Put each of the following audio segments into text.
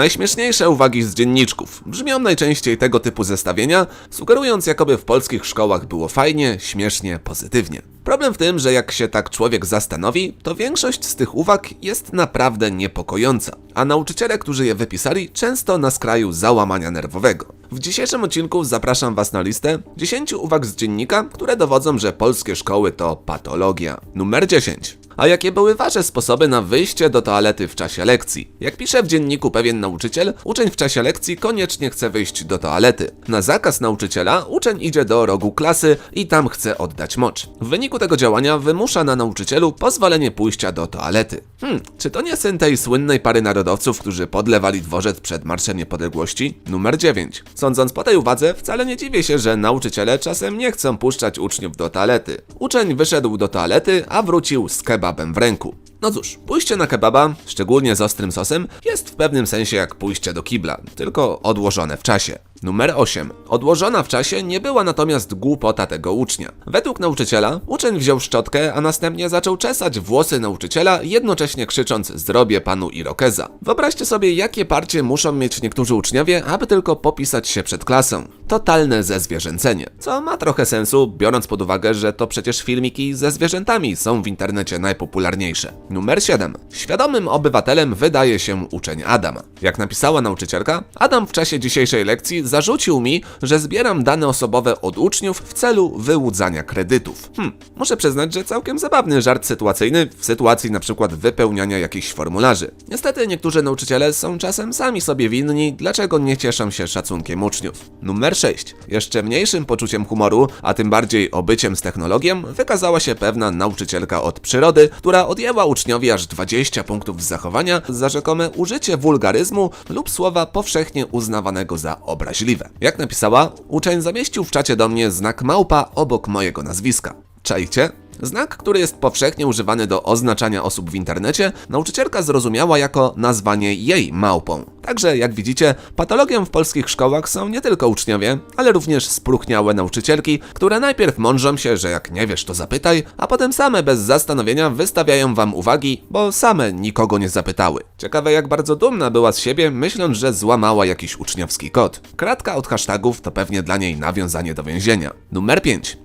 Najśmieszniejsze uwagi z dzienniczków. Brzmią najczęściej tego typu zestawienia, sugerując jakoby w polskich szkołach było fajnie, śmiesznie, pozytywnie. Problem w tym, że jak się tak człowiek zastanowi, to większość z tych uwag jest naprawdę niepokojąca, a nauczyciele, którzy je wypisali, często na skraju załamania nerwowego. W dzisiejszym odcinku zapraszam Was na listę 10 uwag z dziennika, które dowodzą, że polskie szkoły to patologia. Numer 10. A jakie były wasze sposoby na wyjście do toalety w czasie lekcji? Jak pisze w dzienniku pewien nauczyciel, uczeń w czasie lekcji koniecznie chce wyjść do toalety. Na zakaz nauczyciela uczeń idzie do rogu klasy i tam chce oddać mocz. W wyniku tego działania wymusza na nauczycielu pozwolenie pójścia do toalety. Hmm, czy to nie syn tej słynnej pary narodowców, którzy podlewali dworzec przed Marszem Niepodległości? Numer 9. Sądząc po tej uwadze, wcale nie dziwię się, że nauczyciele czasem nie chcą puszczać uczniów do toalety. Uczeń wyszedł do toalety, a wrócił z kebabem w ręku. No cóż, pójście na kebaba, szczególnie z ostrym sosem, jest w pewnym sensie jak pójście do kibla, tylko odłożone w czasie. Numer 8. Odłożona w czasie nie była natomiast głupota tego ucznia. Według nauczyciela, uczeń wziął szczotkę, a następnie zaczął czesać włosy nauczyciela, jednocześnie krzycząc zrobię panu irokeza. Wyobraźcie sobie, jakie parcie muszą mieć niektórzy uczniowie, aby tylko popisać się przed klasą. Totalne zezwierzęcenie. Co ma trochę sensu, biorąc pod uwagę, że to przecież filmiki ze zwierzętami są w internecie najpopularniejsze. Numer 7. Świadomym obywatelem wydaje się uczeń Adam. Jak napisała nauczycielka, Adam w czasie dzisiejszej lekcji zarzucił mi, że zbieram dane osobowe od uczniów w celu wyłudzania kredytów. Hm, muszę przyznać, że całkiem zabawny żart sytuacyjny w sytuacji na przykład wypełniania jakichś formularzy. Niestety niektórzy nauczyciele są czasem sami sobie winni, dlaczego nie cieszą się szacunkiem uczniów. Numer 6. Jeszcze mniejszym poczuciem humoru, a tym bardziej obyciem z technologią, wykazała się pewna nauczycielka od przyrody, która odjęła uczniowi aż 20 punktów zachowania za rzekome użycie wulgaryzmu lub słowa powszechnie uznawanego za obraźliwe. Jak napisała, uczeń zamieścił w czacie do mnie znak małpa obok mojego nazwiska. Czajcie? Znak, który jest powszechnie używany do oznaczania osób w internecie, nauczycielka zrozumiała jako nazwanie jej małpą. Także, jak widzicie, patologią w polskich szkołach są nie tylko uczniowie, ale również spróchniałe nauczycielki, które najpierw mądrzą się, że jak nie wiesz, to zapytaj, a potem same bez zastanowienia wystawiają wam uwagi, bo same nikogo nie zapytały. Ciekawe, jak bardzo dumna była z siebie, myśląc, że złamała jakiś uczniowski kod. Kratka od hashtagów to pewnie dla niej nawiązanie do więzienia. Numer 5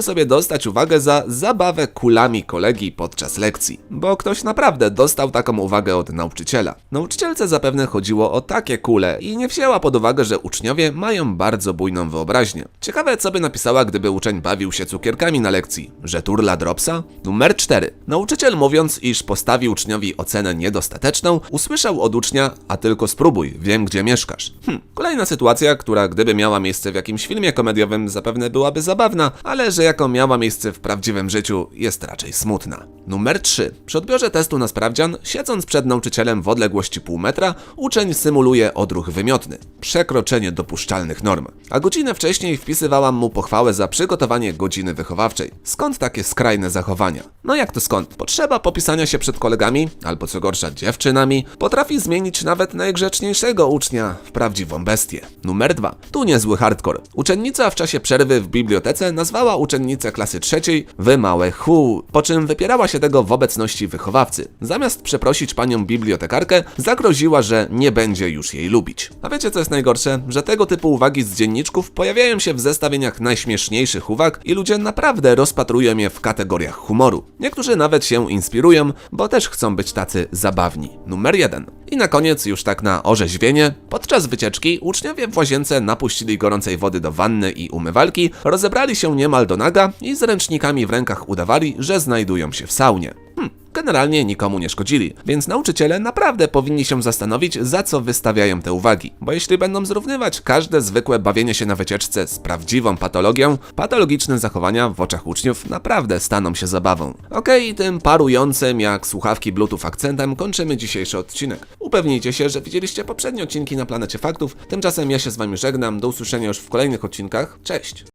sobie dostać uwagę za zabawę kulami kolegi podczas lekcji, bo ktoś naprawdę dostał taką uwagę od nauczyciela. Nauczycielce zapewne chodziło o takie kule i nie wzięła pod uwagę, że uczniowie mają bardzo bujną wyobraźnię. Ciekawe, co by napisała, gdyby uczeń bawił się cukierkami na lekcji, że turla dropsa? Numer 4. Nauczyciel mówiąc, iż postawi uczniowi ocenę niedostateczną, usłyszał od ucznia, a tylko spróbuj, wiem gdzie mieszkasz. Hm, kolejna sytuacja, która gdyby miała miejsce w jakimś filmie komediowym zapewne byłaby zabawna, ale że jaką miała miejsce w prawdziwym życiu, jest raczej smutna. Numer 3. Przy odbiorze testu na sprawdzian, siedząc przed nauczycielem w odległości pół metra, uczeń symuluje odruch wymiotny. Przekroczenie dopuszczalnych norm. A godzinę wcześniej wpisywałam mu pochwałę za przygotowanie godziny wychowawczej. Skąd takie skrajne zachowania? No jak to skąd? Potrzeba popisania się przed kolegami, albo co gorsza dziewczynami, potrafi zmienić nawet najgrzeczniejszego ucznia w prawdziwą bestię. Numer 2. Tu niezły hardcore. Uczennica w czasie przerwy w bibliotece nazwała uczennicę klasy trzeciej wy małe hu, po czym wypierała się tego w obecności wychowawcy. Zamiast przeprosić panią bibliotekarkę, zagroziła, że nie będzie już jej lubić. A wiecie co jest najgorsze? Że tego typu uwagi z dzienniczków pojawiają się w zestawieniach najśmieszniejszych uwag i ludzie naprawdę rozpatrują je w kategoriach humoru. Niektórzy nawet się inspirują, bo też chcą być tacy zabawni. Numer 1. I na koniec, już tak na orzeźwienie, podczas wycieczki uczniowie w łazience napuścili gorącej wody do wanny i umywalki, rozebrali się niemal do naga i z ręcznikami w rękach udawali, że znajdują się w saunie. Hm, generalnie nikomu nie szkodzili, więc nauczyciele naprawdę powinni się zastanowić, za co wystawiają te uwagi. Bo jeśli będą zrównywać każde zwykłe bawienie się na wycieczce z prawdziwą patologią, patologiczne zachowania w oczach uczniów naprawdę staną się zabawą. Okej, tym parującym jak słuchawki Bluetooth akcentem kończymy dzisiejszy odcinek. Upewnijcie się, że widzieliście poprzednie odcinki na Planecie Faktów, tymczasem ja się z wami żegnam, do usłyszenia już w kolejnych odcinkach, cześć!